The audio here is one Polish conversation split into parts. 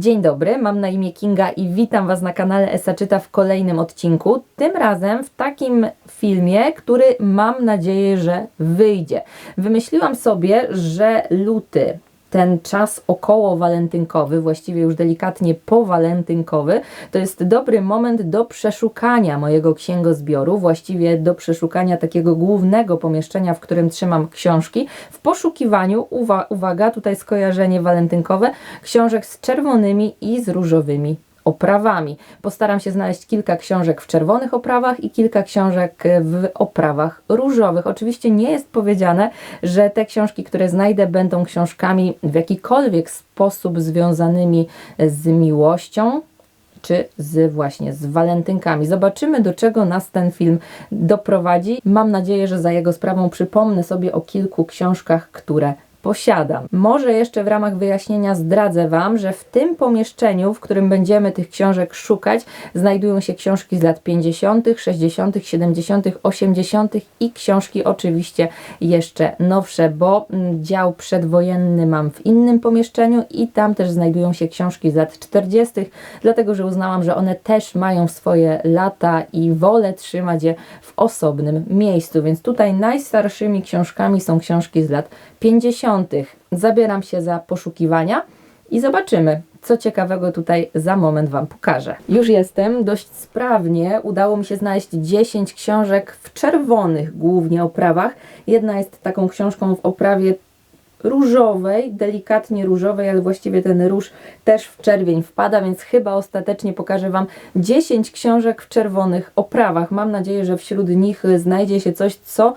Dzień dobry, mam na imię Kinga i witam Was na kanale Esa Czyta w kolejnym odcinku. Tym razem w takim filmie, który mam nadzieję, że wyjdzie. Wymyśliłam sobie, że luty ten czas około walentynkowy, właściwie już delikatnie powalentynkowy, to jest dobry moment do przeszukania mojego księgozbioru, właściwie do przeszukania takiego głównego pomieszczenia, w którym trzymam książki, w poszukiwaniu, uwa uwaga, tutaj skojarzenie walentynkowe, książek z czerwonymi i z różowymi oprawami. Postaram się znaleźć kilka książek w czerwonych oprawach i kilka książek w oprawach różowych. Oczywiście nie jest powiedziane, że te książki, które znajdę, będą książkami w jakikolwiek sposób związanymi z miłością, czy z właśnie z walentynkami. Zobaczymy, do czego nas ten film doprowadzi. Mam nadzieję, że za jego sprawą przypomnę sobie o kilku książkach, które posiadam. Może jeszcze w ramach wyjaśnienia zdradzę Wam, że w tym pomieszczeniu, w którym będziemy tych książek szukać, znajdują się książki z lat 50., 60., 70., 80. i książki oczywiście jeszcze nowsze, bo mm, dział przedwojenny mam w innym pomieszczeniu i tam też znajdują się książki z lat 40., dlatego że uznałam, że one też mają swoje lata i wolę trzymać je w osobnym miejscu, więc tutaj najstarszymi książkami są książki z lat 50. Zabieram się za poszukiwania i zobaczymy, co ciekawego tutaj za moment Wam pokażę. Już jestem, dość sprawnie udało mi się znaleźć 10 książek w czerwonych głównie oprawach. Jedna jest taką książką w oprawie różowej, delikatnie różowej, ale właściwie ten róż też w czerwień wpada, więc chyba ostatecznie pokażę Wam 10 książek w czerwonych oprawach. Mam nadzieję, że wśród nich znajdzie się coś, co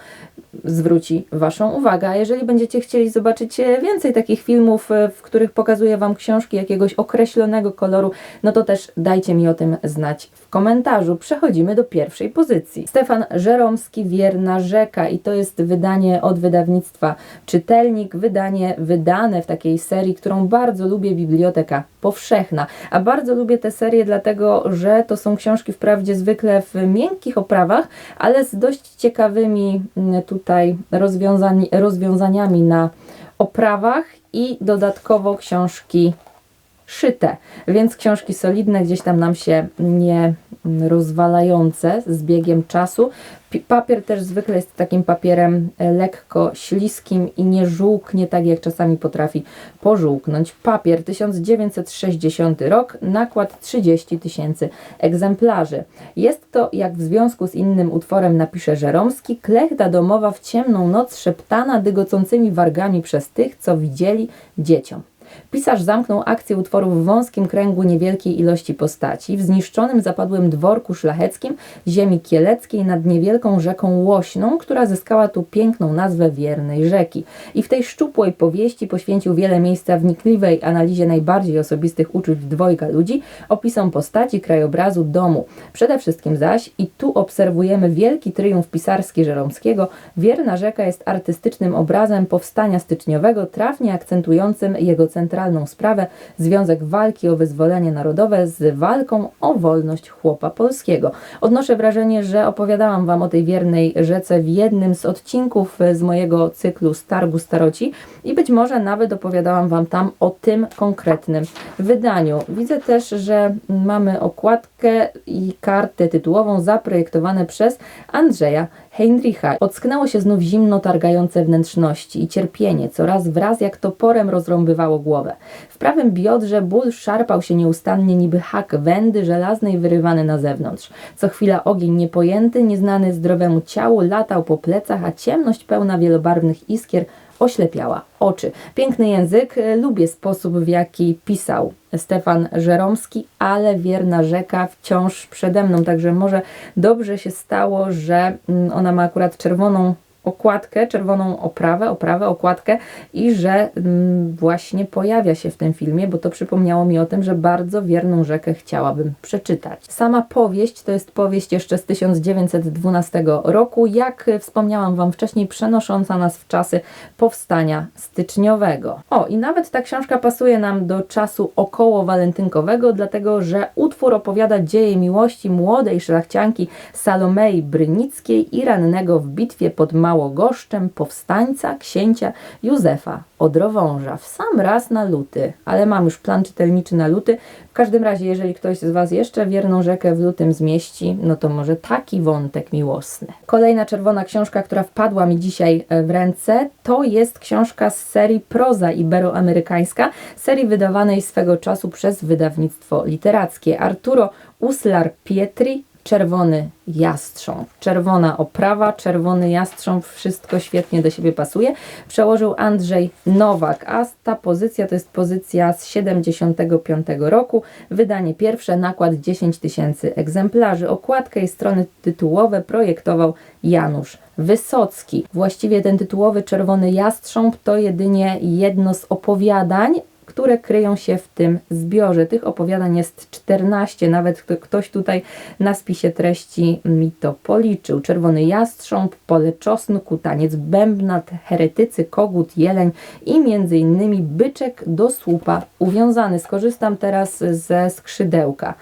zwróci Waszą uwagę. A jeżeli będziecie chcieli zobaczyć więcej takich filmów, w których pokazuję Wam książki jakiegoś określonego koloru, no to też dajcie mi o tym znać komentarzu. Przechodzimy do pierwszej pozycji. Stefan Żeromski, Wierna Rzeka i to jest wydanie od wydawnictwa Czytelnik, wydanie wydane w takiej serii, którą bardzo lubię, Biblioteka Powszechna. A bardzo lubię tę serię dlatego, że to są książki wprawdzie zwykle w miękkich oprawach, ale z dość ciekawymi mm, tutaj rozwiązań, rozwiązaniami na oprawach i dodatkowo książki szyte, więc książki solidne, gdzieś tam nam się nie rozwalające z biegiem czasu. Papier też zwykle jest takim papierem e, lekko śliskim i nie żółknie tak jak czasami potrafi pożółknąć. Papier 1960 rok, nakład 30 tysięcy egzemplarzy. Jest to, jak w związku z innym utworem napisze Żeromski, klechda domowa w ciemną noc szeptana dygocącymi wargami przez tych, co widzieli dzieciom. Pisarz zamknął akcję utworu w wąskim kręgu niewielkiej ilości postaci, w zniszczonym zapadłym dworku szlacheckim ziemi kieleckiej nad niewielką rzeką Łośną, która zyskała tu piękną nazwę wiernej rzeki. I w tej szczupłej powieści poświęcił wiele miejsca wnikliwej analizie najbardziej osobistych uczuć dwojga ludzi, opisom postaci, krajobrazu, domu. Przede wszystkim zaś, i tu obserwujemy wielki triumf pisarski Żeromskiego, wierna rzeka jest artystycznym obrazem powstania styczniowego, trafnie akcentującym jego centrum centralną sprawę związek walki o wyzwolenie narodowe z walką o wolność chłopa polskiego. Odnoszę wrażenie, że opowiadałam Wam o tej wiernej rzece w jednym z odcinków z mojego cyklu Stargu Staroci i być może nawet opowiadałam Wam tam o tym konkretnym wydaniu. Widzę też, że mamy okładkę i kartę tytułową zaprojektowane przez Andrzeja Heinricha. Ocknęło się znów zimno targające wnętrzności i cierpienie, coraz wraz jak toporem rozrąbywało głowę. W prawym biodrze ból szarpał się nieustannie niby hak wędy żelaznej wyrywany na zewnątrz. Co chwila ogień niepojęty, nieznany zdrowemu ciału latał po plecach, a ciemność pełna wielobarwnych iskier oślepiała oczy. Piękny język, lubię sposób w jaki pisał Stefan Żeromski, ale wierna rzeka wciąż przede mną, także może dobrze się stało, że mm, ona ma akurat czerwoną okładkę, czerwoną oprawę, oprawę, okładkę i że mm, właśnie pojawia się w tym filmie, bo to przypomniało mi o tym, że bardzo wierną rzekę chciałabym przeczytać. Sama powieść to jest powieść jeszcze z 1912 roku, jak wspomniałam Wam wcześniej, przenosząca nas w czasy powstania styczniowego. O, i nawet ta książka pasuje nam do czasu około walentynkowego, dlatego że utwór opowiada dzieje miłości młodej szlachcianki Salomei Brynickiej i rannego w bitwie pod Małą małogoszczem powstańca księcia Józefa Odrowąża w sam raz na luty, ale mam już plan czytelniczy na luty. W każdym razie, jeżeli ktoś z Was jeszcze wierną rzekę w lutym zmieści, no to może taki wątek miłosny. Kolejna czerwona książka, która wpadła mi dzisiaj e, w ręce, to jest książka z serii Proza Iberoamerykańska, serii wydawanej swego czasu przez wydawnictwo literackie. Arturo Uslar Pietri czerwony jastrząb. Czerwona oprawa, czerwony jastrząb, wszystko świetnie do siebie pasuje. Przełożył Andrzej Nowak, a ta pozycja to jest pozycja z 75 roku. Wydanie pierwsze, nakład 10 tysięcy egzemplarzy. Okładkę i strony tytułowe projektował Janusz Wysocki. Właściwie ten tytułowy Czerwony Jastrząb to jedynie jedno z opowiadań, które kryją się w tym zbiorze. Tych opowiadań jest 14, nawet ktoś tutaj na spisie treści mi to policzył. Czerwony Jastrząb, Pole Czosnku, Taniec Bębna, Heretycy, Kogut, Jeleń i między innymi Byczek do słupa uwiązany. Skorzystam teraz ze skrzydełka.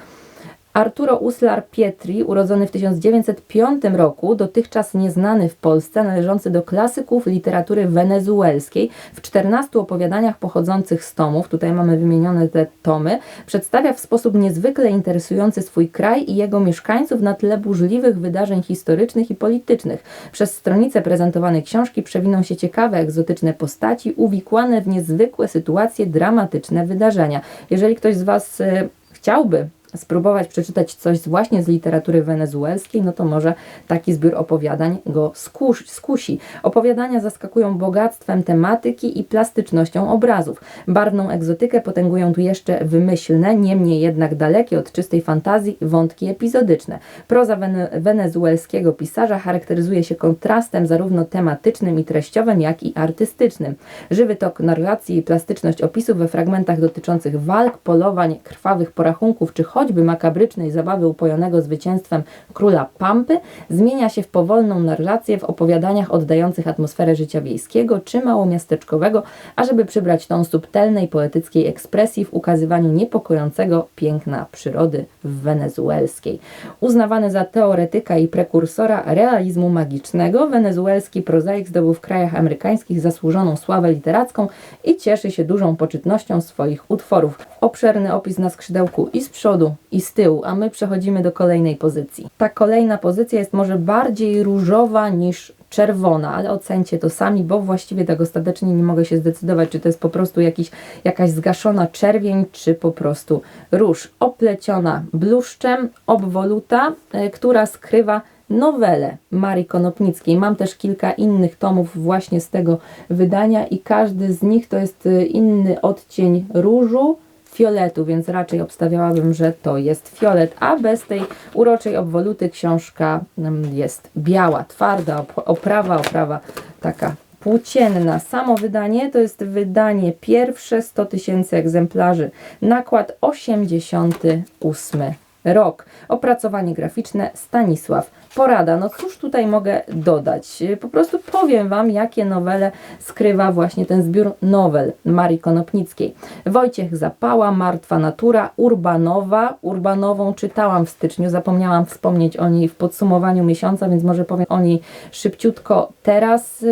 Arturo Uslar Pietri, urodzony w 1905 roku, dotychczas nieznany w Polsce, należący do klasyków literatury wenezuelskiej, w 14 opowiadaniach pochodzących z tomów, tutaj mamy wymienione te tomy, przedstawia w sposób niezwykle interesujący swój kraj i jego mieszkańców na tle burzliwych wydarzeń historycznych i politycznych. Przez stronice prezentowanej książki przewiną się ciekawe, egzotyczne postaci, uwikłane w niezwykłe sytuacje, dramatyczne wydarzenia. Jeżeli ktoś z Was y, chciałby spróbować przeczytać coś właśnie z literatury wenezuelskiej, no to może taki zbiór opowiadań go skusi. skusi. Opowiadania zaskakują bogactwem tematyki i plastycznością obrazów. Barwną egzotykę potęgują tu jeszcze wymyślne, niemniej jednak dalekie od czystej fantazji wątki epizodyczne. Proza wene wenezuelskiego pisarza charakteryzuje się kontrastem zarówno tematycznym i treściowym, jak i artystycznym. Żywy tok narracji i plastyczność opisów we fragmentach dotyczących walk, polowań, krwawych porachunków czy choćby makabrycznej zabawy upojonego zwycięstwem króla Pampy zmienia się w powolną narrację w opowiadaniach oddających atmosferę życia wiejskiego czy małomiasteczkowego, ażeby przybrać tą subtelnej, poetyckiej ekspresji w ukazywaniu niepokojącego piękna przyrody wenezuelskiej. Uznawany za teoretyka i prekursora realizmu magicznego, wenezuelski prozaik zdobył w krajach amerykańskich zasłużoną sławę literacką i cieszy się dużą poczytnością swoich utworów. Obszerny opis na skrzydełku i z przodu, i z tyłu, a my przechodzimy do kolejnej pozycji. Ta kolejna pozycja jest może bardziej różowa niż czerwona, ale ocencie to sami, bo właściwie tak ostatecznie nie mogę się zdecydować, czy to jest po prostu jakiś, jakaś zgaszona czerwień, czy po prostu róż. Opleciona bluszczem, obwoluta, y, która skrywa nowelę Marii Konopnickiej. Mam też kilka innych tomów właśnie z tego wydania i każdy z nich to jest e, inny odcień różu, fioletu, więc raczej obstawiałabym, że to jest fiolet, a bez tej uroczej obwoluty książka mm, jest biała, twarda oprawa, oprawa taka płócienna. Samo wydanie to jest wydanie pierwsze, 100 tysięcy egzemplarzy, nakład 88 rok. Opracowanie graficzne Stanisław Porada. No cóż tutaj mogę dodać? Po prostu powiem Wam, jakie nowele skrywa właśnie ten zbiór nowel Marii Konopnickiej. Wojciech Zapała, Martwa Natura, Urbanowa. Urbanową czytałam w styczniu, zapomniałam wspomnieć o niej w podsumowaniu miesiąca, więc może powiem o niej szybciutko teraz.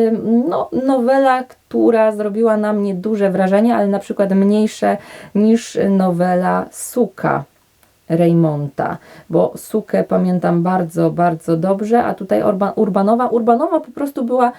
No, nowela, która zrobiła na mnie duże wrażenie, ale na przykład mniejsze niż nowela Suka Reymonta, bo Sukę pamiętam bardzo, bardzo dobrze, a tutaj Urban, Urbanowa, Urbanowa po prostu była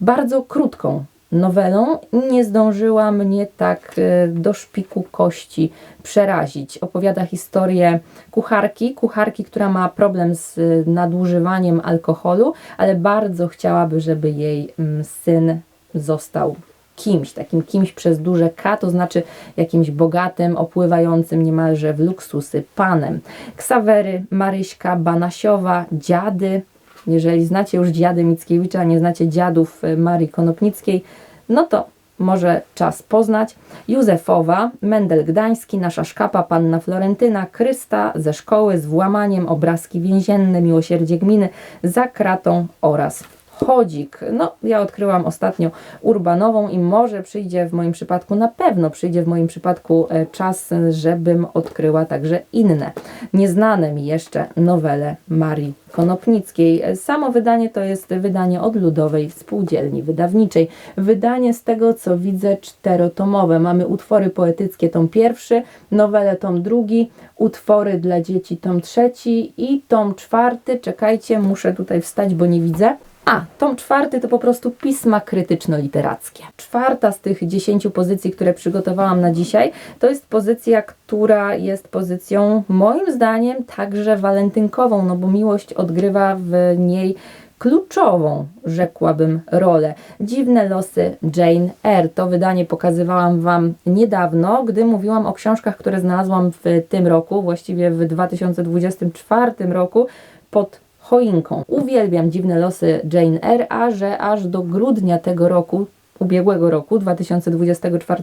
bardzo krótką nowelą nie zdążyła mnie tak e, do szpiku kości przerazić. Opowiada historię kucharki, kucharki, która ma problem z nadużywaniem alkoholu, ale bardzo chciałaby, żeby jej mm, syn został kimś, takim kimś przez duże K, to znaczy jakimś bogatym, opływającym niemalże w luksusy panem. Ksawery, Maryśka, Banasiowa, dziady. Jeżeli znacie już dziady Mickiewicza, a nie znacie dziadów y, Marii Konopnickiej, no to może czas poznać. Józefowa, Mendel Gdański, Nasza Szkapa, Panna Florentyna, Krysta ze szkoły z włamaniem, obrazki więzienne, miłosierdzie gminy, za kratą oraz chodzik. No, ja odkryłam ostatnio urbanową i może przyjdzie w moim przypadku, na pewno przyjdzie w moim przypadku e, czas, żebym odkryła także inne, nieznane mi jeszcze nowele Marii Konopnickiej. Samo wydanie to jest wydanie od Ludowej Spółdzielni Wydawniczej. Wydanie z tego, co widzę, czterotomowe. Mamy utwory poetyckie, tom pierwszy, nowele tom drugi, utwory dla dzieci tom trzeci i tom czwarty. Czekajcie, muszę tutaj wstać, bo nie widzę. A, tom czwarty to po prostu pisma krytyczno-literackie. Czwarta z tych dziesięciu pozycji, które przygotowałam na dzisiaj, to jest pozycja, która jest pozycją moim zdaniem także walentynkową, no bo miłość odgrywa w niej kluczową, rzekłabym, rolę. Dziwne losy Jane Eyre. To wydanie pokazywałam Wam niedawno, gdy mówiłam o książkach, które znalazłam w tym roku, właściwie w 2024 roku, pod choinką. Uwielbiam dziwne losy Jane Eyre, a że aż do grudnia tego roku, ubiegłego roku, 2024,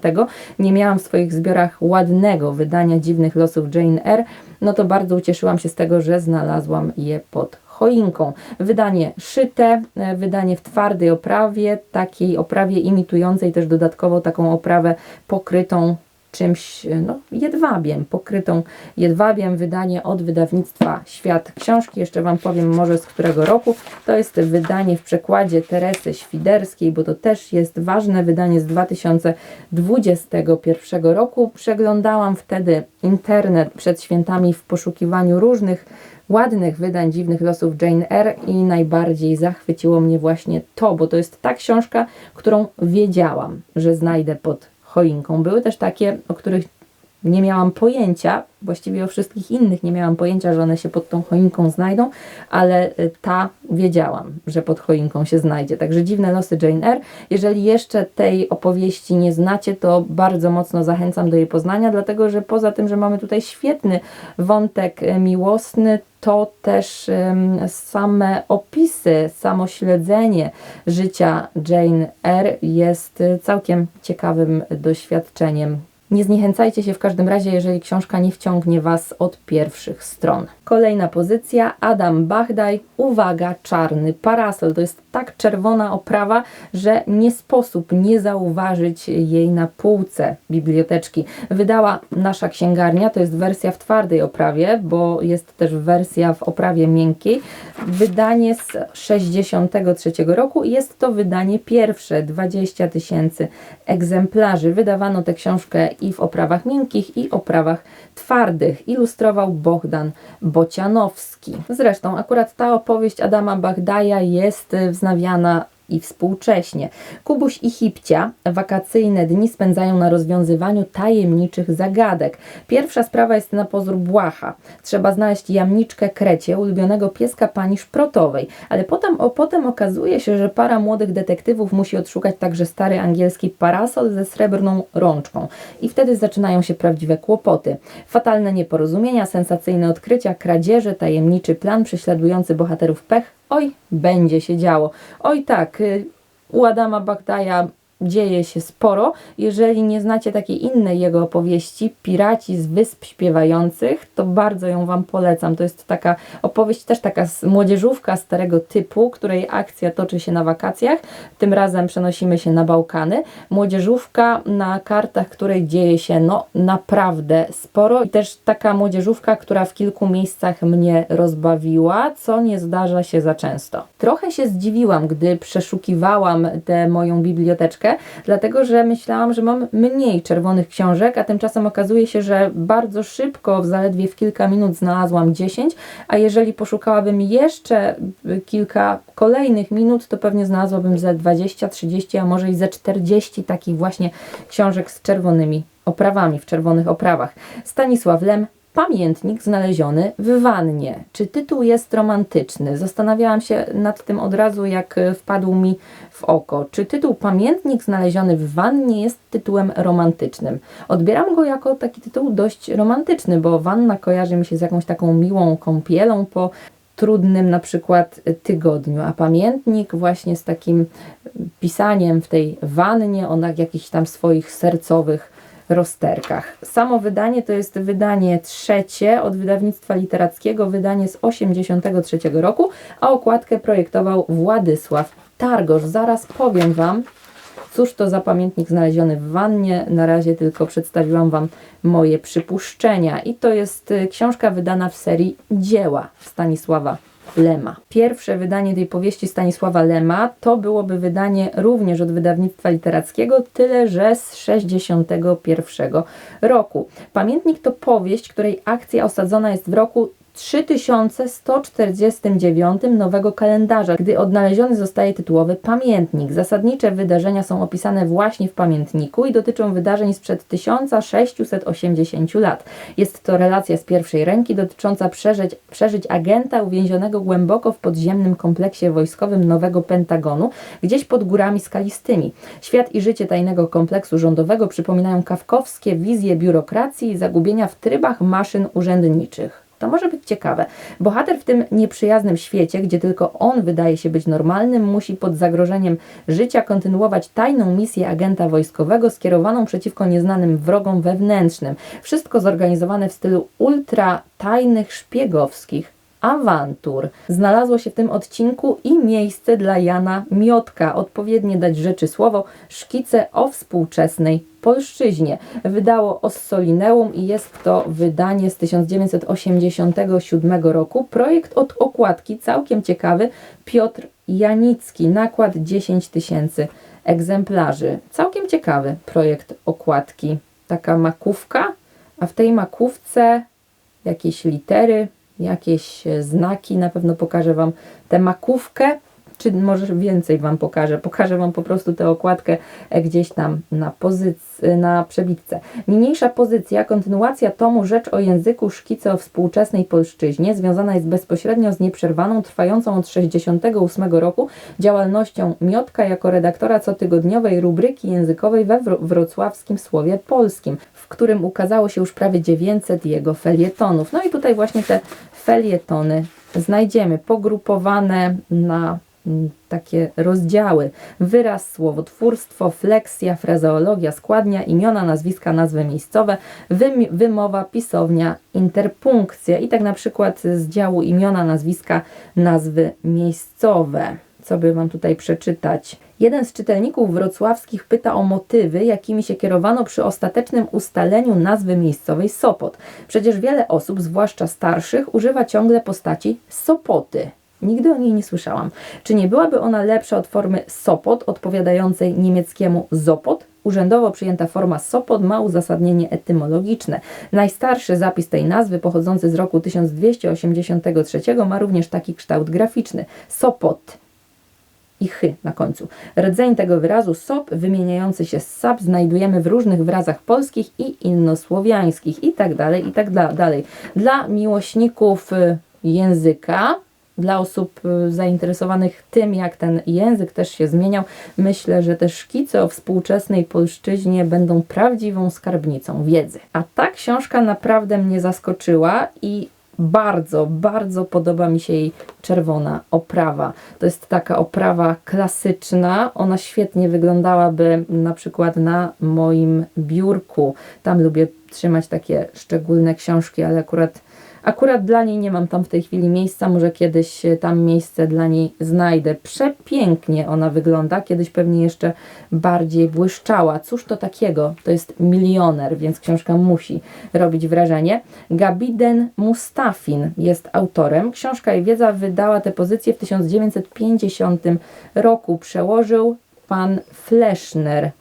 nie miałam w swoich zbiorach ładnego wydania dziwnych losów Jane Eyre, no to bardzo ucieszyłam się z tego, że znalazłam je pod choinką. Wydanie szyte, e, wydanie w twardej oprawie, takiej oprawie imitującej też dodatkowo taką oprawę pokrytą czymś no, jedwabiem, pokrytą jedwabiem. Wydanie od wydawnictwa Świat Książki. Jeszcze Wam powiem może z którego roku. To jest wydanie w przekładzie Teresy Świderskiej, bo to też jest ważne wydanie z 2021 roku. Przeglądałam wtedy internet przed świętami w poszukiwaniu różnych ładnych wydań dziwnych losów Jane Eyre i najbardziej zachwyciło mnie właśnie to, bo to jest ta książka, którą wiedziałam, że znajdę pod choinką. Były też takie, o których nie miałam pojęcia, właściwie o wszystkich innych nie miałam pojęcia, że one się pod tą choinką znajdą, ale y, ta wiedziałam, że pod choinką się znajdzie. Także dziwne losy Jane Eyre. Jeżeli jeszcze tej opowieści nie znacie, to bardzo mocno zachęcam do jej poznania, dlatego że poza tym, że mamy tutaj świetny wątek y, miłosny, to też same opisy, samo śledzenie życia Jane Eyre jest y, całkiem ciekawym doświadczeniem nie zniechęcajcie się w każdym razie, jeżeli książka nie wciągnie Was od pierwszych stron. Kolejna pozycja, Adam Bagdaj, uwaga, czarny parasol. To jest tak czerwona oprawa, że nie sposób nie zauważyć jej na półce biblioteczki. Wydała nasza księgarnia, to jest wersja w twardej oprawie, bo jest też wersja w oprawie miękkiej. Wydanie z 63 roku jest to wydanie pierwsze, 20 tysięcy egzemplarzy. Wydawano tę książkę i w oprawach miękkich, i oprawach twardych. Ilustrował Bohdan Bocianowski. Zresztą akurat ta opowieść Adama Bagdaja jest wznawiana i współcześnie. Kubuś i Hipcia wakacyjne dni spędzają na rozwiązywaniu tajemniczych zagadek. Pierwsza sprawa jest na pozór błaha. Trzeba znaleźć jamniczkę krecie, ulubionego pieska pani Szprotowej, ale potem, o, potem okazuje się, że para młodych detektywów musi odszukać także stary angielski parasol ze srebrną rączką. I wtedy zaczynają się prawdziwe kłopoty. Fatalne nieporozumienia, sensacyjne odkrycia, kradzieże, tajemniczy plan prześladujący bohaterów pech oj, będzie się działo. Oj tak, y, u Adama Bagdaja dzieje się sporo. Jeżeli nie znacie takiej innej jego opowieści, Piraci z Wysp Śpiewających, to bardzo ją Wam polecam. To jest taka opowieść, też taka młodzieżówka starego typu, której akcja toczy się na wakacjach. Tym razem przenosimy się na Bałkany. Młodzieżówka na kartach, której dzieje się no naprawdę sporo i też taka młodzieżówka, która w kilku miejscach mnie rozbawiła, co nie zdarza się za często. Trochę się zdziwiłam, gdy przeszukiwałam tę moją biblioteczkę, dlatego że myślałam, że mam mniej czerwonych książek, a tymczasem okazuje się, że bardzo szybko, w zaledwie w kilka minut znalazłam 10, a jeżeli poszukałabym jeszcze kilka kolejnych minut, to pewnie znalazłabym ze 20, 30, a może i ze 40 takich właśnie książek z czerwonymi oprawami, w czerwonych oprawach. Stanisław Lem, Pamiętnik znaleziony w wannie. Czy tytuł jest romantyczny? Zastanawiałam się nad tym od razu, jak wpadł mi w oko. Czy tytuł Pamiętnik znaleziony w wannie jest tytułem romantycznym? Odbieram go jako taki tytuł dość romantyczny, bo wanna kojarzy mi się z jakąś taką miłą kąpielą po trudnym na przykład tygodniu, a pamiętnik właśnie z takim pisaniem w tej wannie o jakichś tam swoich sercowych rozterkach. Samo wydanie to jest wydanie trzecie od wydawnictwa literackiego, wydanie z 83 roku, a okładkę projektował Władysław Targosz. Zaraz powiem Wam, Cóż to za pamiętnik znaleziony w wannie? Na razie tylko przedstawiłam Wam moje przypuszczenia. I to jest y, książka wydana w serii Dzieła Stanisława Lema. Pierwsze wydanie tej powieści Stanisława Lema to byłoby wydanie również od wydawnictwa literackiego, tyle że z 61 roku. Pamiętnik to powieść, której akcja osadzona jest w roku 3149 nowego kalendarza, gdy odnaleziony zostaje tytułowy pamiętnik. Zasadnicze wydarzenia są opisane właśnie w pamiętniku i dotyczą wydarzeń sprzed 1680 lat. Jest to relacja z pierwszej ręki dotycząca przeżyć, przeżyć agenta uwięzionego głęboko w podziemnym kompleksie wojskowym nowego Pentagonu, gdzieś pod górami skalistymi. Świat i życie tajnego kompleksu rządowego przypominają kawkowskie wizje biurokracji i zagubienia w trybach maszyn urzędniczych. To może być ciekawe. Bohater w tym nieprzyjaznym świecie, gdzie tylko on wydaje się być normalnym, musi pod zagrożeniem życia kontynuować tajną misję agenta wojskowego skierowaną przeciwko nieznanym wrogom wewnętrznym. Wszystko zorganizowane w stylu ultra tajnych szpiegowskich awantur. Znalazło się w tym odcinku i miejsce dla Jana Miotka. Odpowiednie dać rzeczy słowo szkice o współczesnej polszczyźnie. Wydało Ossolineum i jest to wydanie z 1987 roku. Projekt od okładki, całkiem ciekawy, Piotr Janicki, nakład 10 tysięcy egzemplarzy. Całkiem ciekawy projekt okładki. Taka makówka, a w tej makówce jakieś litery, jakieś znaki. Na pewno pokażę Wam tę makówkę, czy może więcej Wam pokażę. Pokażę Wam po prostu tę okładkę e, gdzieś tam na pozycji, na przebitce. Niniejsza pozycja, kontynuacja tomu Rzecz o języku szkice o współczesnej polszczyźnie, związana jest bezpośrednio z nieprzerwaną, trwającą od 68 roku działalnością Miotka jako redaktora cotygodniowej rubryki językowej we wrocławskim Słowie Polskim, w którym ukazało się już prawie 900 jego felietonów. No i tutaj właśnie te felietony znajdziemy pogrupowane na mm, takie rozdziały. Wyraz, słowotwórstwo, fleksja, frazeologia, składnia, imiona, nazwiska, nazwy miejscowe, wymowa, pisownia, interpunkcja i tak na przykład z działu imiona, nazwiska, nazwy miejscowe. Co by Wam tutaj przeczytać? Jeden z czytelników wrocławskich pyta o motywy, jakimi się kierowano przy ostatecznym ustaleniu nazwy miejscowej Sopot. Przecież wiele osób, zwłaszcza starszych, używa ciągle postaci Sopoty. Nigdy o niej nie słyszałam. Czy nie byłaby ona lepsza od formy Sopot, odpowiadającej niemieckiemu Zopot? Urzędowo przyjęta forma Sopot ma uzasadnienie etymologiczne. Najstarszy zapis tej nazwy, pochodzący z roku 1283, ma również taki kształt graficzny. Sopot i chy na końcu. Rdzeń tego wyrazu sop wymieniający się z sap znajdujemy w różnych wyrazach polskich i innosłowiańskich i tak dalej, i tak dalej. Dla miłośników y, języka dla osób y, zainteresowanych tym, jak ten język też się zmieniał, myślę, że te szkice o współczesnej polszczyźnie będą prawdziwą skarbnicą wiedzy. A ta książka naprawdę mnie zaskoczyła i bardzo, bardzo podoba mi się jej czerwona oprawa. To jest taka oprawa klasyczna. Ona świetnie wyglądałaby na przykład na moim biurku. Tam lubię trzymać takie szczególne książki, ale akurat Akurat dla niej nie mam tam w tej chwili miejsca, może kiedyś tam miejsce dla niej znajdę. Przepięknie ona wygląda, kiedyś pewnie jeszcze bardziej błyszczała. Cóż to takiego? To jest milioner, więc książka musi robić wrażenie. Gabiden Mustafin jest autorem. Książka i wiedza wydała tę pozycję w 1950 roku. Przełożył pan Fleschner.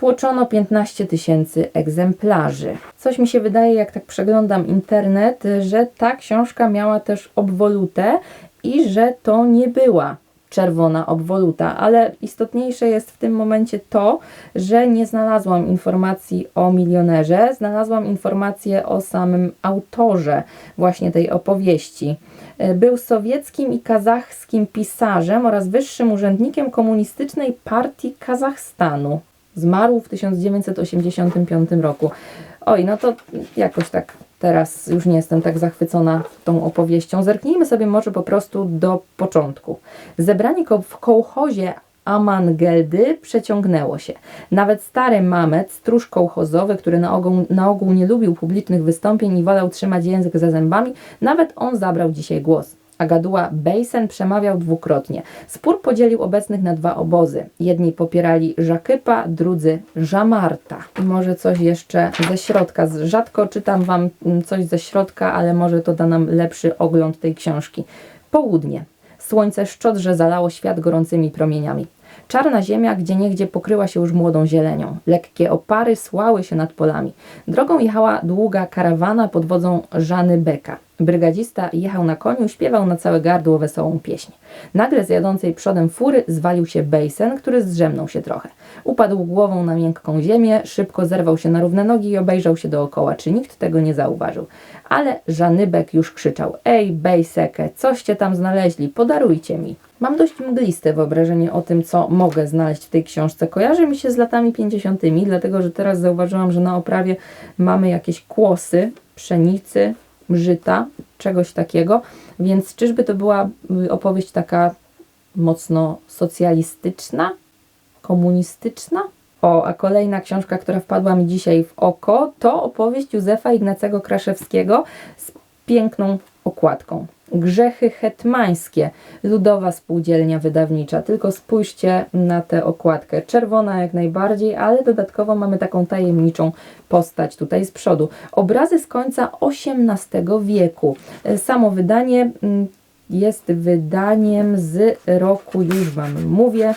Tłoczono 15 tysięcy egzemplarzy. Coś mi się wydaje, jak tak przeglądam internet, że ta książka miała też obwolutę i że to nie była czerwona obwoluta, ale istotniejsze jest w tym momencie to, że nie znalazłam informacji o milionerze, znalazłam informację o samym autorze właśnie tej opowieści. Był sowieckim i kazachskim pisarzem oraz wyższym urzędnikiem komunistycznej partii Kazachstanu. Zmarł w 1985 roku. Oj, no to jakoś tak teraz już nie jestem tak zachwycona tą opowieścią. Zerknijmy sobie może po prostu do początku. Zebrani w kołchozie Amangeldy przeciągnęło się. Nawet stary Mamet, stróż kołchozowy, który na ogół, na ogół nie lubił publicznych wystąpień i wolał trzymać język za zębami, nawet on zabrał dzisiaj głos. Agaduła Bejsen przemawiał dwukrotnie. Spór podzielił obecnych na dwa obozy. Jedni popierali Żakypa, drudzy Żamarta. Może coś jeszcze ze środka. Rzadko czytam Wam mm, coś ze środka, ale może to da nam lepszy ogląd tej książki. Południe. Słońce szczodrze zalało świat gorącymi promieniami. Czarna ziemia gdzie niegdzie pokryła się już młodą zielenią. Lekkie opary słały się nad polami. Drogą jechała długa karawana pod wodzą Żany Beka. Brygadzista jechał na koniu, śpiewał na całe gardło wesołą pieśń. Nagle z jadącej przodem fury zwalił się Bejsen, który zdrzemnął się trochę. Upadł głową na miękką ziemię, szybko zerwał się na równe nogi i obejrzał się dookoła, czy nikt tego nie zauważył. Ale Żanybek już krzyczał: Ej, Bejsekę, coście tam znaleźli, podarujcie mi. Mam dość mgliste wyobrażenie o tym, co mogę znaleźć w tej książce. Kojarzy mi się z latami 50., dlatego że teraz zauważyłam, że na oprawie mamy jakieś kłosy, pszenicy, żyta, czegoś takiego. Więc czyżby to była y, opowieść taka mocno socjalistyczna, komunistyczna? O, a kolejna książka, która wpadła mi dzisiaj w oko, to opowieść Józefa Ignacego Kraszewskiego z piękną okładką. Grzechy hetmańskie, ludowa spółdzielnia wydawnicza. Tylko spójrzcie na tę okładkę. Czerwona jak najbardziej, ale dodatkowo mamy taką tajemniczą postać tutaj z przodu. Obrazy z końca XVIII wieku. Samo wydanie mm, jest wydaniem z roku, już Wam mówię,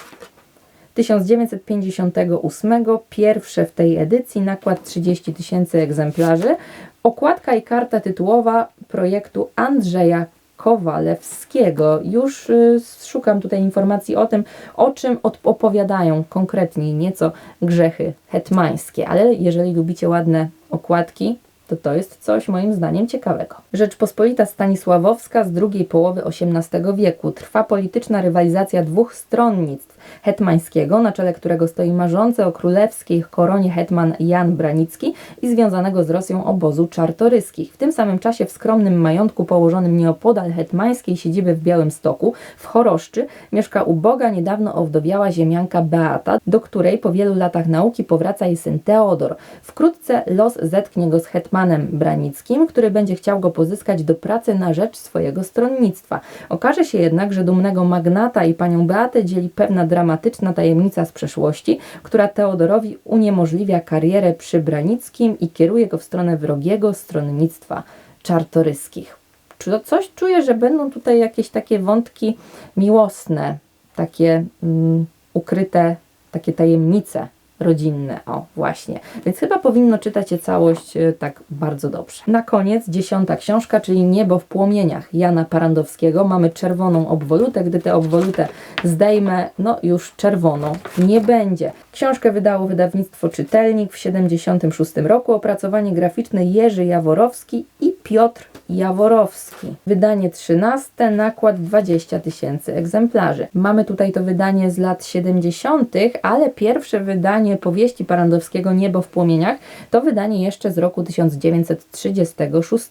1958, pierwsze w tej edycji, nakład 30 tysięcy egzemplarzy. Okładka i karta tytułowa projektu Andrzeja Kowalewskiego. Już y, szukam tutaj informacji o tym, o czym opowiadają konkretniej nieco grzechy hetmańskie, ale jeżeli lubicie ładne okładki, to to jest coś moim zdaniem ciekawego. Rzeczpospolita Stanisławowska z drugiej połowy XVIII wieku. Trwa polityczna rywalizacja dwóch stronnictw hetmańskiego, na czele którego stoi marzący o królewskiej koronie hetman Jan Branicki i związanego z Rosją obozu czartoryskich. W tym samym czasie w skromnym majątku położonym nieopodal hetmańskiej siedziby w Białymstoku, w Choroszczy, mieszka uboga, niedawno owdowiała ziemianka Beata, do której po wielu latach nauki powraca jej syn Teodor. Wkrótce los zetknie go z hetmanem Branickim, który będzie chciał go pozyskać do pracy na rzecz swojego stronnictwa. Okaże się jednak, że dumnego magnata i panią Beatę dzieli pewna dramatyczna tajemnica z przeszłości, która Teodorowi uniemożliwia karierę przy Branickim i kieruje go w stronę wrogiego stronnictwa czartoryskich. Czy to coś czuję, że będą tutaj jakieś takie wątki miłosne, takie mm, ukryte, takie tajemnice rodzinne. O, właśnie. Więc chyba powinno czytać je całość e, tak bardzo dobrze. Na koniec dziesiąta książka, czyli Niebo w płomieniach Jana Parandowskiego. Mamy czerwoną obwolutę. Gdy tę obwolutę zdejmę, no już czerwoną nie będzie. Książkę wydało wydawnictwo Czytelnik w 76 roku. Opracowanie graficzne Jerzy Jaworowski i Piotr Jaworowski. Wydanie 13, nakład 20 tysięcy egzemplarzy. Mamy tutaj to wydanie z lat 70., ale pierwsze wydanie powieści Parandowskiego Niebo w płomieniach to wydanie jeszcze z roku 1936.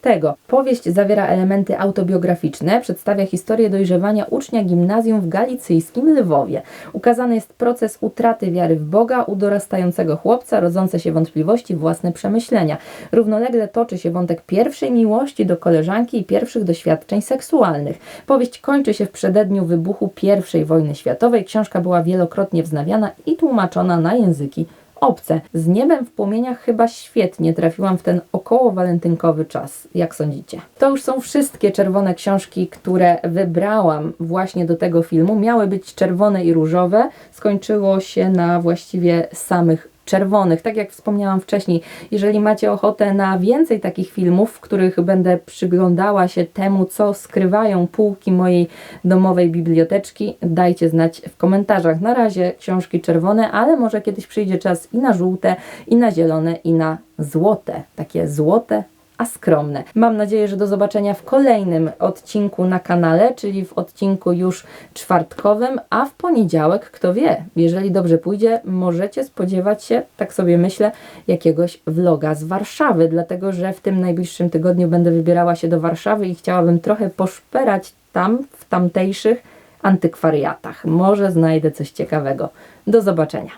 Powieść zawiera elementy autobiograficzne, przedstawia historię dojrzewania ucznia gimnazjum w galicyjskim Lwowie. Ukazany jest proces utraty wiary w Boga u dorastającego chłopca, rodzące się wątpliwości, własne przemyślenia. Równolegle toczy się wątek pierwszej miłości do koleżanki i pierwszych doświadczeń seksualnych. Powieść kończy się w przededniu wybuchu I wojny światowej. Książka była wielokrotnie wznawiana i tłumaczona na języki obce. Z niebem w płomieniach chyba świetnie trafiłam w ten około walentynkowy czas. Jak sądzicie? To już są wszystkie czerwone książki, które wybrałam właśnie do tego filmu. Miały być czerwone i różowe. Skończyło się na właściwie samych czerwonych. Tak jak wspomniałam wcześniej, jeżeli macie ochotę na więcej takich filmów, w których będę przyglądała się temu, co skrywają półki mojej domowej biblioteczki, dajcie znać w komentarzach. Na razie książki czerwone, ale może kiedyś przyjdzie czas i na żółte, i na zielone, i na złote. Takie złote a skromne. Mam nadzieję, że do zobaczenia w kolejnym odcinku na kanale, czyli w odcinku już czwartkowym, a w poniedziałek, kto wie, jeżeli dobrze pójdzie, możecie spodziewać się, tak sobie myślę, jakiegoś vloga z Warszawy, dlatego że w tym najbliższym tygodniu będę wybierała się do Warszawy i chciałabym trochę poszperać tam, w tamtejszych antykwariatach. Może znajdę coś ciekawego. Do zobaczenia.